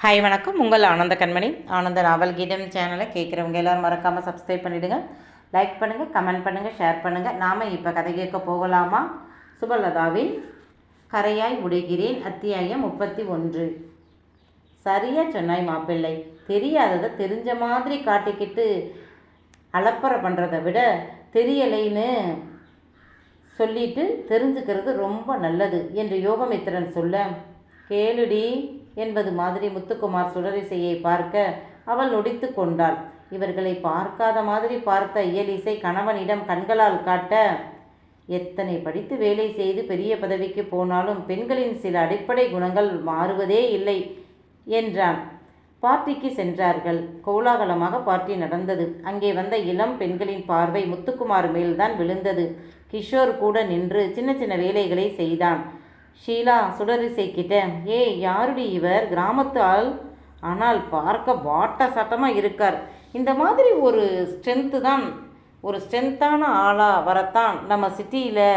Hi வணக்கம். உங்கள் ஆனந்த கண்மணி. ஆனந்த நாவல் கீதம் சேனலை கேட்குறவங்க எல்லோரும் மறக்காமல் சப்ஸ்கிரைப் பண்ணிவிடுங்க லைக் பண்ணுங்கள் கமெண்ட் பண்ணுங்கள் ஷேர் பண்ணுங்கள் நாம் இப்போ கதை கேட்க போகலாமா? சுபலதாவின் கரையாய் உடைகிறேன் அத்தியாயம் முப்பத்தி ஒன்று. சரியாக சொன்னாய் மாப்பிள்ளை. தெரியாததை தெரிஞ்ச மாதிரி காட்டிக்கிட்டு அலப்பறை பண்ணுறதை விட தெரியலைன்னு சொல்லிட்டு தெரிஞ்சுக்கிறது ரொம்ப நல்லது என்று யோகமித்திரன் சொல்ல கேளுடி என்பது மாதிரி முத்துக்குமார் சுடரிசையை பார்க்க அவள் நொடித்து கொண்டாள். இவர்களை பார்க்காத மாதிரி பார்த்த இயலிசை கணவனிடம் கண்களால் காட்ட எத்தனை படித்து வேலை செய்து பெரிய பதவிக்கு போனாலும் பெண்களின் சில அடிப்படை குணங்கள் மாறுவதே இல்லை என்றான். பார்ட்டிக்கு சென்றார்கள். கோலாகலமாக பார்ட்டி நடந்தது. அங்கே வந்த இளம் பெண்களின் பார்வை முத்துக்குமார் மேல்தான் விழுந்தது. கிஷோர் கூட நின்று சின்ன சின்ன வேலைகளை செய்தான். ஷீலா சுடரிசை கிட்ட ஏய் யாருடி இவர்? கிராமத்து ஆள். ஆனால் பார்க்க வாட்ட சட்டமாக இருக்கார். இந்த மாதிரி ஒரு ஸ்ட்ரென்த்து தான் ஒரு ஸ்ட்ரென்த்தான ஆளாக வரத்தான் நம்ம சிட்டியில்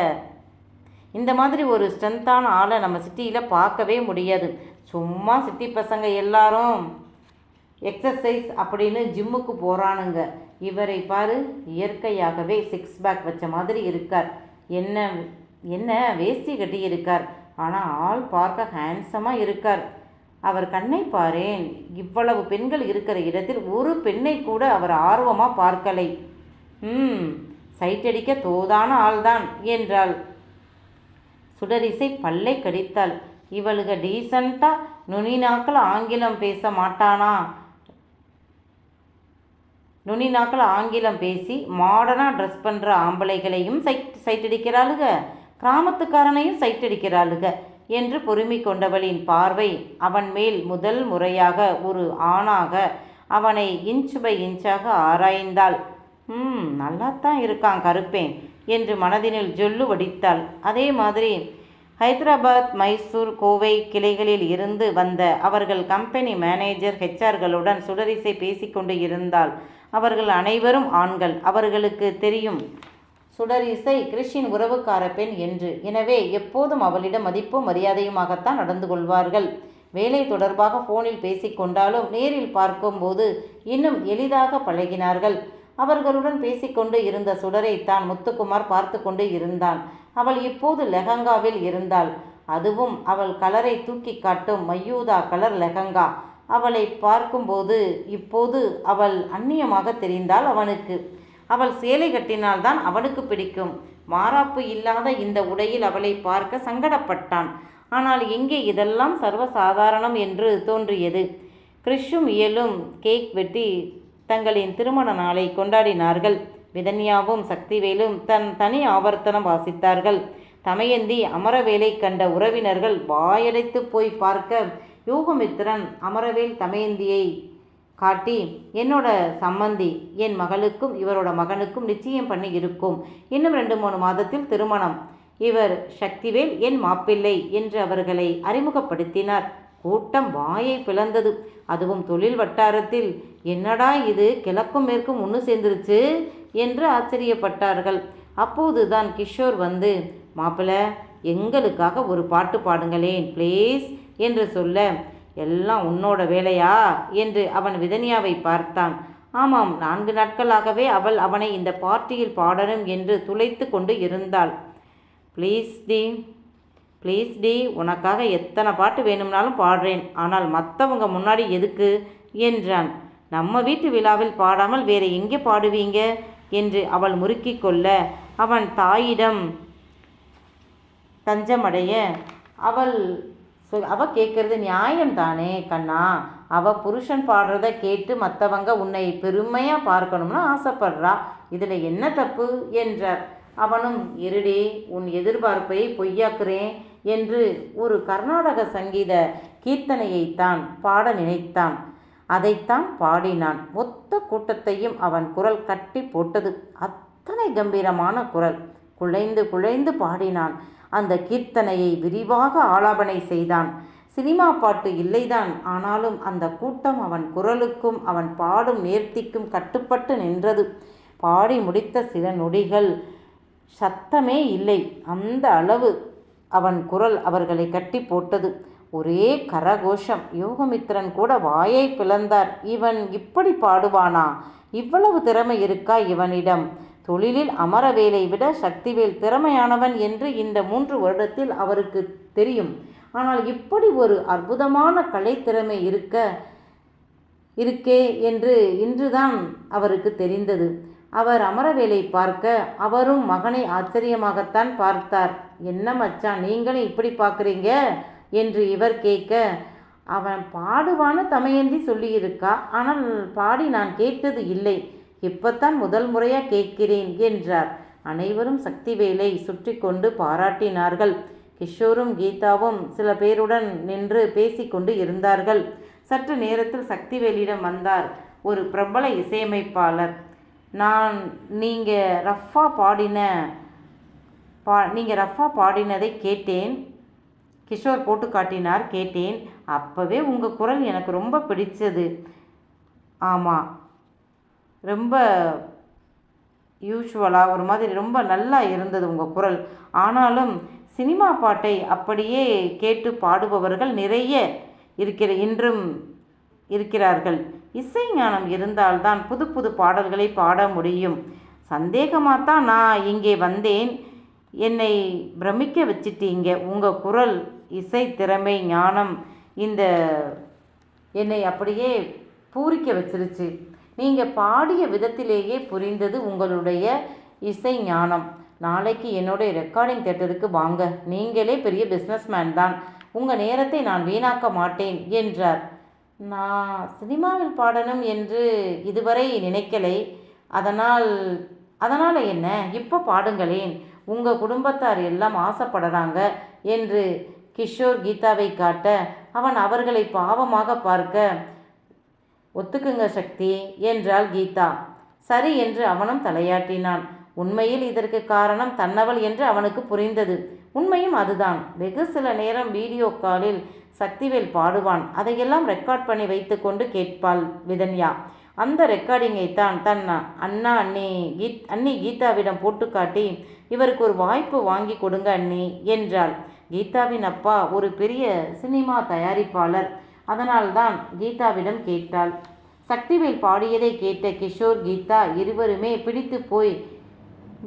இந்த மாதிரி ஒரு ஸ்ட்ரென்த்தான ஆளை நம்ம சிட்டியில் பார்க்கவே முடியாது. சும்மா சிட்டி பசங்க எல்லாரும் எக்ஸசைஸ் அப்படின்னு ஜிம்முக்கு போகிறானுங்க இவரை பாரு இயற்கையாகவே சிக்ஸ் பேக் வச்ச மாதிரி இருக்கார். என்ன என்ன வேஷ்டி கட்டி இருக்கார் ஆனால் ஆள் பார்க்க ஹேண்ட்ஸமாக இருக்கார். அவர் கண்ணை பாரேன். இவ்வளவு பெண்கள் இருக்கிற இடத்தில் ஒரு பெண்ணை கூட அவர் ஆர்வமாக பார்க்கலை. ம் சைட்டடிக்க தோதான ஆள்தான் என்றாள். சுடரிசை பல்லை கடித்தாள். இவளுக டீசண்டாக நுனிநாக்கள் ஆங்கிலம் பேச மாட்டானா? நுனிநாக்கள் ஆங்கிலம் பேசி மாடர்னாக ட்ரெஸ் பண்ணுற ஆம்பளைகளையும் சைட் சைட்டடிக்கிறாளுக கிராமத்துக்காரனையும் சைட்டடிக்கிறாளுக என்று பொறுமை கொண்டவளின் பார்வை அவன் மேல் முதல் முறையாக ஒரு ஆணாக அவனை இன்ச் பை இன்ச்சாக ஆராய்ந்தாள். ம் நல்லாத்தான் இருக்கான் கருப்பேன் என்று மனதினில் ஜொல்லு வடித்தாள். அதே மாதிரி ஹைதராபாத் மைசூர் கோவை கிளைகளில் இருந்து வந்த அவர்கள் கம்பெனி மேனேஜர் ஹெச்ஆர்களுடன் சுடரிசை பேசிக்கொண்டு இருந்தால் அவர்கள் அனைவரும் ஆண்கள். அவர்களுக்கு தெரியும் சுடரிசை கிறிஷின் உறவுக்கார பெண் என்று. எனவே எப்போதும் அவளிடம் மதிப்பும் மரியாதையுமாகத்தான் நடந்து கொள்வார்கள். வேலை தொடர்பாக ஃபோனில் பேசிக்கொண்டாலும் நேரில் பார்க்கும்போது இன்னும் எளிதாக பழகினார்கள். அவர்களுடன் பேசிக்கொண்டு இருந்த சுடரை தான் முத்துக்குமார் பார்த்து கொண்டு இருந்தான். அவள் இப்போது லெஹங்காவில் இருந்தாள். அதுவும் அவள் கலரை தூக்கி காட்டும் மையூதா கலர் லெஹங்கா. அவளை பார்க்கும்போது இப்போது அவள் அந்நியமாக தெரிந்தாள் அவனுக்கு. அவள் சேலை கட்டினால்தான் அவனுக்கு பிடிக்கும். மாறாப்பு இல்லாத இந்த உடையில் அவளை பார்க்க சங்கடப்பட்டான். ஆனால் இங்கே இதெல்லாம் சர்வசாதாரணம் என்று தோன்றியது. கிறிஷும் இயலும் கேக் வெட்டி தங்களின் திருமண நாளை கொண்டாடினார்கள். விதன்யாவும் சக்திவேலும் தன் தனி ஆவர்த்தனம் வாசித்தார்கள். தமயந்தி அமரவேலை கண்ட உறவினர்கள் வாயடைத்து போய் பார்க்க யோகமித்திரன் அமரவேல் தமயந்தியை காட்டி என்னோட சம்மந்தி என் மகளுக்கும் இவரோட மகனுக்கும் நிச்சயம் பண்ணி இருக்கும். இன்னும் ரெண்டு மூணு மாதத்தில் திருமணம். இவர் சக்திவேல் என் மாப்பிள்ளை என்று அவர்களை அறிமுகப்படுத்தினார். கூட்டம் வாயை பிளந்தது. அதுவும் தொழில் வட்டாரத்தில் என்னடா இது? கிழக்கும் மேற்கும் ஒன்று சேர்ந்துருச்சு? என்று ஆச்சரியப்பட்டார்கள். அப்போதுதான் கிஷோர் வந்து மாப்பிள்ள எங்களுக்காக ஒரு பாட்டு பாடுங்களேன் ப்ளீஸ் என்று சொல்ல எல்லாம் உன்னோட வேலையா? என்று அவன் விதனியாவை பார்த்தான். ஆமாம் நான்கு நாட்களாகவே அவள் அவனை இந்த பார்ட்டியில் பாடணும் என்று துளைத்து கொண்டு இருந்தாள். ப்ளீஸ் டி ப்ளீஸ் டி உனக்காக எத்தனை பாட்டு வேணும்னாலும் பாடுறேன். ஆனால் மற்றவங்க முன்னாடி எதுக்கு? என்றான். நம்ம வீட்டு விழாவில் பாடாமல் வேறு எங்கே பாடுவீங்க? என்று அவள் முறுக்கி கொள்ள அவன் தாயிடம் தஞ்சமடைய அவள் ஸோ அவள் கேட்குறது நியாயம் தானே கண்ணா? அவள் புருஷன் பாடுறத கேட்டு மற்றவங்க உன்னை பெருமையாக பார்க்கணும்னு ஆசைப்படுறா. இதில் என்ன தப்பு? என்றார். அவனும் இருடி உன் எதிர்பார்ப்பை பொய்யாக்குறேன் என்று ஒரு கர்நாடக சங்கீத கீர்த்தனையைத்தான் பாட நினைத்தான். அதைத்தான் பாடினான். மொத்த கூட்டத்தையும் அவன் குரல் கட்டி போட்டது அத்தனை கம்பீரமான குரல். குழைந்து குழைந்து பாடினான். அந்த கீர்த்தனையை விரிவாக ஆலாபனை செய்தான். சினிமா பாட்டு இல்லைதான். ஆனாலும் அந்த கூட்டம் அவன் குரலுக்கும் அவன் பாடும் நேர்த்திக்கும் கட்டுப்பட்டு நின்றது. பாடி முடித்த சில நொடிகள் சத்தமே இல்லை. அந்த அளவு அவன் குரல் அவர்களை கட்டி போட்டது. ஒரே கரகோஷம். யோகமித்திரன் கூட வாயை பிளந்தார். இவன் இப்படி பாடுவானா? இவ்வளவு திறமை இருக்கா இவனிடம்? தொழிலில் அமரவேலை விட சக்திவேல் திறமையானவன் என்று இந்த மூன்று வருடத்தில் அவருக்கு தெரியும். ஆனால் இப்படி ஒரு அற்புதமான கலைத்திறமை இருக்க இருக்கே என்று இன்றுதான் அவருக்கு தெரிந்தது. அவர் அமரவேலை பார்க்க அவரும் மகனை ஆச்சரியமாகத்தான் பார்த்தார். என்ன மச்சான் நீங்களும் இப்படி பார்க்குறீங்க? என்று இவர் கேட்க அவன் பாடுவான்னு தமையந்தி சொல்லியிருக்கா? ஆனால் பாடி நான் கேட்டது இல்லை. இப்பத்தான் முதல் முறையாக கேட்கிறேன் என்றார். அனைவரும் சக்திவேலை சுற்றி கொண்டு பாராட்டினார்கள். கிஷோரும் கீதாவும் சில பேருடன் நின்று பேசிக்கொண்டு இருந்தார்கள். சற்று நேரத்தில் சக்திவேலிடம் வந்தார். ஒரு பிரபல இசையமைப்பாளர். நான் நீங்கள் ரஃபா பாடின பா நீங்கள் ரஃபா பாடினதை கேட்டேன். கிஷோர் போட்டு காட்டினார் கேட்டேன். அப்போவே உங்கள் குரல் எனக்கு ரொம்ப பிடிச்சது. ஆமாம் ரொம்ப யூஷுவலாக ஒரு மாதிரி ரொம்ப நல்லா இருந்தது உங்கள் குரல். ஆனாலும் சினிமா பாட்டை அப்படியே கேட்டு பாடுபவர்கள் நிறைய இருக்கிற இன்றும் இருக்கிறார்கள். இசை ஞானம் இருந்தால்தான் புது புது பாடல்களை பாட முடியும். சந்தேகமாக தான் நான் இங்கே வந்தேன். என்னை பிரமிக்க வச்சிட்டீங்க. உங்கள் குரல் இசை திறமை ஞானம் இந்த என்னை அப்படியே பூரிக்க வச்சிருச்சு. நீங்கள் பாடிய விதத்திலேயே புரிந்தது உங்களுடைய இசை ஞானம். நாளைக்கு என்னுடைய ரெக்கார்டிங் தேட்டருக்கு வாங்க. நீங்களே பெரிய பிஸ்னஸ்மேன் தான். உங்கள் நேரத்தை நான் வீணாக்க மாட்டேன் என்றார். நான் சினிமாவில் பாடணும் என்று இதுவரை நினைக்கலை. அதனால் அதனால் என்ன? இப்போ பாடுங்களேன். உங்கள் குடும்பத்தார் எல்லாம் ஆசைப்படுறாங்க என்று கிஷோர் கீதாவை காட்ட அவன் அவர்களை பாவமாக பார்க்க ஒத்துக்குங்க சக்தி என்றாள் கீதா. சரி என்று அவனும் தலையாட்டினான். உண்மையில் இதற்கு காரணம் தன்னவள் என்று அவனுக்கு புரிந்தது. உண்மையும் அதுதான். வெகு சில நேரம் வீடியோ காலில் சக்திவேல் பாடுவான். அதையெல்லாம் ரெக்கார்ட் பண்ணி வைத்துக்கொண்டு கேட்பாள் விதன்யா. அந்த ரெக்கார்டிங்கை தான் தன் அண்ணா அண்ணி கீத் அண்ணி கீதாவிடம் போட்டு காட்டி இவருக்கு ஒரு வாய்ப்பு வாங்கி கொடுங்க அண்ணி என்றாள். கீதாவின் அப்பா ஒரு பெரிய சினிமா தயாரிப்பாளர். அதனால்தான் கீதாவிடம் கேட்டாள். சக்திவேல் பாடியதை கேட்ட கிஷோர் கீதா இருவருமே பிடித்து போய்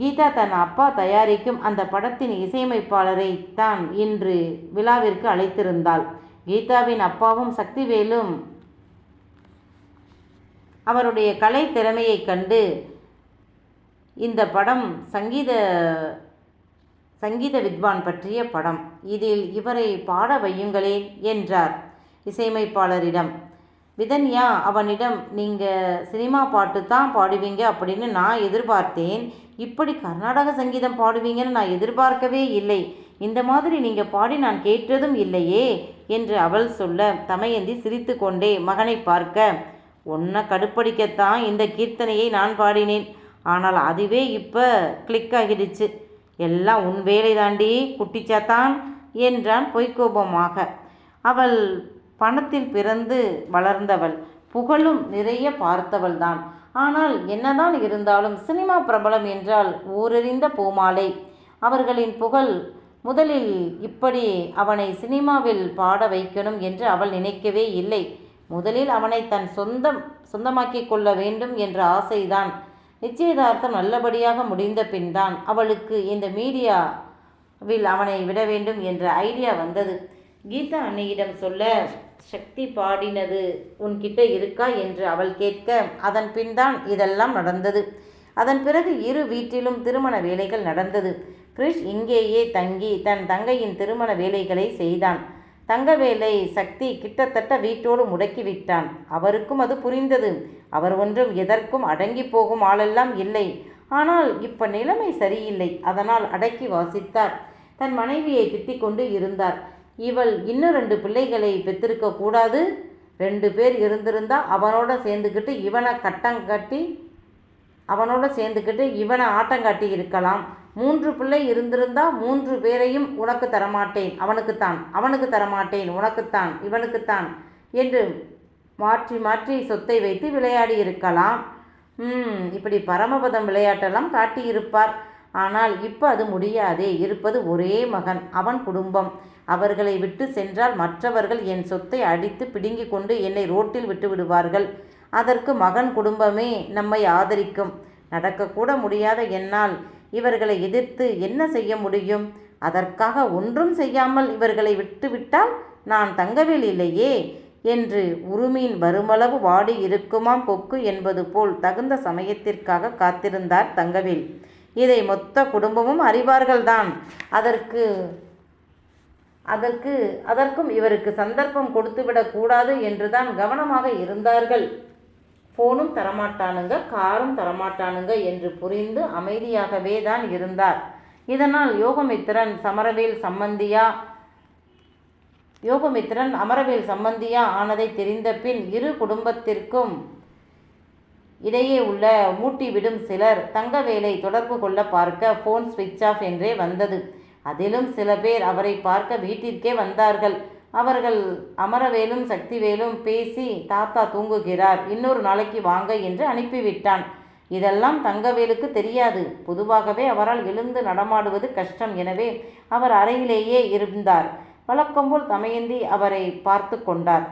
கீதா தன் அப்பா தயாரிக்கும் அந்த படத்தின் இசையமைப்பாளரை தான் இன்று விழாவிற்கு அழைத்திருந்தாள். கீதாவின் அப்பாவும் சக்திவேலும் அவருடைய கலை திறமையை கண்டு இந்த படம் சங்கீத சங்கீத வித்வான் பற்றிய படம். இதில் இவரை பாட வையுங்களேன் என்றார். இசையமைப்பாளரிடம் விதன்யா அவனிடம் நீங்கள் சினிமா பாட்டு தான் பாடுவீங்க அப்படின்னு நான் எதிர்பார்த்தேன். இப்படி கர்நாடக சங்கீதம் பாடுவீங்கன்னு நான் எதிர்பார்க்கவே இல்லை. இந்த மாதிரி நீங்கள் பாடி நான் கேட்டதும் இல்லையே என்று அவள் சொல்ல தமையந்தி சிரித்து கொண்டே மகனை பார்க்க உன்னை கடுப்படிக்கத்தான் இந்த கீர்த்தனையை நான் பாடினேன். ஆனால் அதுவே இப்போ கிளிக் ஆகிடுச்சு. எல்லாம் உன் வேலை தாண்டி குட்டிச்சாத்தான் என்றான் பொய்க்கோபமாக. அவள் பணத்தில் பிறந்து வளர்ந்தவள். புகழும் நிறைய பார்த்தவள்தான். ஆனால் என்னதான் இருந்தாலும் சினிமா பிரபலம் என்றால் ஊரறிந்த பூமாலை. அவர்களின் புகழ் முதலில் இப்படி அவனை சினிமாவில் பாட வைக்கணும் என்று அவள் நினைக்கவே இல்லை. முதலில் அவனை தன் சொந்தம் சொந்தமாக்கிக் கொள்ள வேண்டும் என்ற ஆசைதான். நிச்சயதார்த்தம் நல்லபடியாக முடிந்த பின்தான் அவளுக்கு இந்த மீடியாவில் அவனை விட வேண்டும் என்ற ஐடியா வந்தது. கீதா அன்னையிடம் சொல்ல சக்தி பாடினது உன்கிட்ட இருக்கா? என்று அவள் கேட்க அதன் பின்தான் இதெல்லாம் நடந்தது. அதன் பிறகு இரு வீட்டிலும் திருமண வேலைகள் நடந்தது. கிரிஷ் இங்கேயே தங்கி தன் தங்கையின் திருமண வேலைகளை செய்தான். தங்கவேலை சக்தி கிட்டத்தட்ட வீட்டோடு முடக்கிவிட்டான் அவருக்கும் அது புரிந்தது. அவர் ஒன்றும் எதற்கும் அடங்கி போகும் ஆளெல்லாம் இல்லை. ஆனால் இப்ப நிலைமை சரியில்லை. அதனால் அடக்கி வாசித்தார். தன் மனைவியை திட்டிக் கொண்டு இருந்தார். இவள் இன்னும் ரெண்டு பிள்ளைகளை பெற்றிருக்க கூடாது. ரெண்டு பேர் இருந்திருந்தா அவனோட சேர்ந்துக்கிட்டு இவனை கட்டங்கட்டி அவனோட சேர்ந்துக்கிட்டு இவனை ஆட்டங்காட்டி இருக்கலாம். மூன்று பிள்ளை இருந்திருந்தா மூன்று பேரையும் உனக்கு தரமாட்டேன். அவனுக்குத்தான் அவனுக்கு தரமாட்டேன். உனக்குத்தான் இவனுக்குத்தான் என்று மாற்றி மாற்றி சொத்தை வைத்து விளையாடி இருக்கலாம். இப்படி பரமபதம் விளையாட்டெல்லாம் காட்டியிருப்பார். ஆனால் இப்போ அது முடியாதே இருப்பது ஒரே மகன் அவன் குடும்பம். அவர்களை விட்டு சென்றால் மற்றவர்கள் என் சொத்தை அடித்து பிடுங்கிக் கொண்டு என்னை ரோட்டில் விட்டு விடுவார்கள். அதற்கு மகன் குடும்பமே நம்மை ஆதரிக்கும். நடக்கக்கூட முடியாத என்னால் இவர்களை எதிர்த்து என்ன செய்ய முடியும்? அதற்காக ஒன்றும் செய்யாமல் இவர்களை விட்டுவிட்டால் நான் தங்கவேல் இல்லையே? என்று உருமீன் வருமளவு வாடி இருக்குமாம் கொக்கு என்பது போல் தகுந்த சமயத்திற்காக காத்திருந்தார் தங்கவேல். இதை மொத்த குடும்பமும் அறிவார்கள்தான். அதற்கு அதற்கு அதற்கும் இவருக்கு சந்தர்ப்பம் கொடுத்துவிடக்கூடாது என்று என்றுதான் கவனமாக இருந்தார்கள். ஃபோனும் தரமாட்டானுங்க காரும் தரமாட்டானுங்க என்று புரிந்து அமைதியாகவே தான் இருந்தார். இதனால் யோகமித்திரன் சமரவேல் சம்பந்தியா யோகமித்திரன் அமரவேல் சம்பந்தியா ஆனதை தெரிந்த பின் இரு குடும்பத்திற்கும் இடையே உள்ள மூட்டிவிடும் சிலர் தங்கவேலை தொடர்பு கொள்ள பார்க்க ஃபோன் ஸ்விட்ச் ஆஃப் என்றே வந்தது. அதிலும் சில பேர் அவரை பார்க்க வீட்டிற்கே வந்தார்கள். அவர்கள் அமரவேலும் சக்திவேலும் பேசி தாத்தா தூங்குகிறார் இன்னொரு நாளைக்கு வாங்க என்று அனுப்பிவிட்டான். இதெல்லாம் தங்கவேலுக்கு தெரியாது. பொதுவாகவே அவரால் எழுந்து நடமாடுவது கஷ்டம் எனவே அவர் அறையிலேயே இருந்தார். வழக்கம்போல் தமயந்தி அவரை பார்த்து கொண்டார்.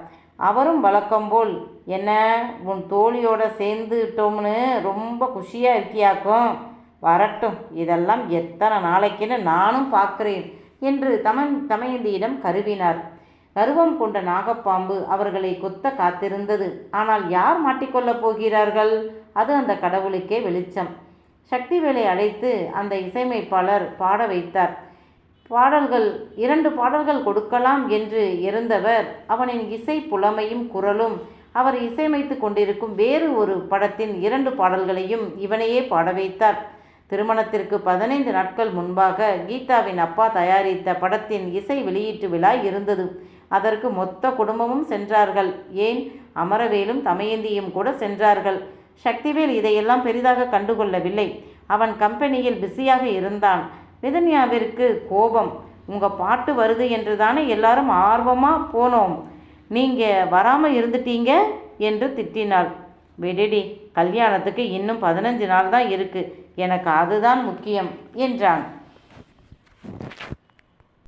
அவரும் வழக்கம்போல் என்ன உன் தோழியோட சேர்ந்துட்டோம்னு ரொம்ப குஷியாக இருக்கியாக்கும்? வரட்டும் இதெல்லாம் எத்தனை நாளைக்குன்னு நானும் பார்க்குறேன் என்று தமன் தமயந்தியிடம் கருவினார். கருவம் கொண்ட நாகப்பாம்பு அவர்களை கொத்த காத்திருந்தது. ஆனால் யார் மாட்டிக்கொள்ளப் போகிறார்கள்? அது அந்த கடவுளுக்கே வெளிச்சம். சக்திவேலை அழைத்து அந்த இசையமைப்பாளர் பாட வைத்தார். பாடல்கள் இரண்டு பாடல்கள் கொடுக்கலாம் என்று இருந்தவர் அவனின் இசை புலமையும் குரலும் அவர் இசையமைத்து கொண்டிருக்கும் வேறு ஒரு படத்தின் இரண்டு பாடல்களையும் இவனையே பாட வைத்தார். திருமணத்திற்கு பதினைந்து நாட்கள் முன்பாக கீதாவின் அப்பா தயாரித்த படத்தின் இசை வெளியீட்டு விழா இருந்தது. அதற்கு மொத்த குடும்பமும் சென்றார்கள். ஏன்? அமரவேலும் தமயந்தியும் கூட சென்றார்கள். சக்திவேல் இதையெல்லாம் பெரிதாக கண்டுகொள்ளவில்லை. அவன் கம்பெனியில் பிஸியாக இருந்தான். மிதன்யாவிற்கு கோபம். உங்கள் பாட்டு வருது என்று தானே எல்லாரும் ஆர்வமாக போனோம். நீங்கள் வராமல் இருந்துட்டீங்க என்று திட்டினாள். விடுடி கல்யாணத்துக்கு இன்னும் பதினஞ்சு நாள் தான் இருக்குது எனக்கு அதுதான் முக்கியம் என்றான்.